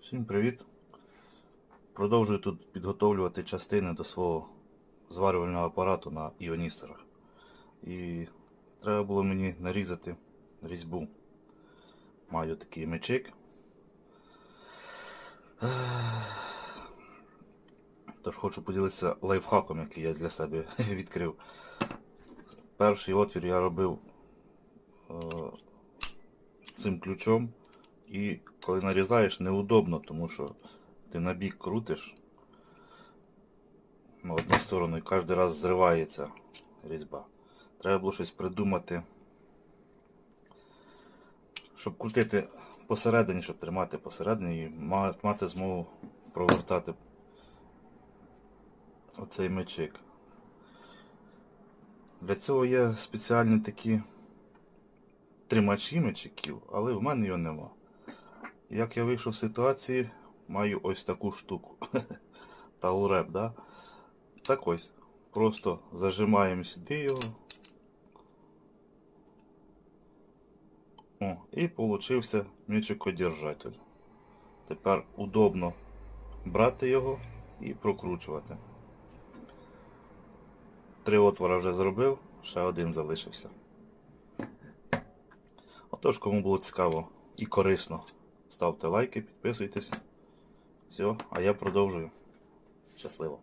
Всім привіт! Продовжую тут підготовлювати частини до свого зварювального апарату на іоністорах. І треба було мені нарізати різьбу. Маю такий мечик. Тож хочу поділитися лайфхаком, який я для себе відкрив. Перший отвір я робив е, цим ключом. І коли нарізаєш, неудобно, тому що ти на бік крутиш на одну сторону і кожен раз зривається різьба. Треба було щось придумати, щоб крутити посередині, щоб тримати посередині і мати змогу провертати оцей мечик. Для цього є спеціальні такі тримачі мечиків, але в мене його нема. Як я вийшов з ситуації, маю ось таку штуку. Тауреп, да? Так ось. Просто зажимаємо сюди його. О, і получився м'ячикодержатель. Тепер удобно брати його і прокручувати. Три отвора вже зробив, ще один залишився. Отож, кому було цікаво і корисно, ставте лайки, підписуйтесь. Все, а я продовжую. Щасливо.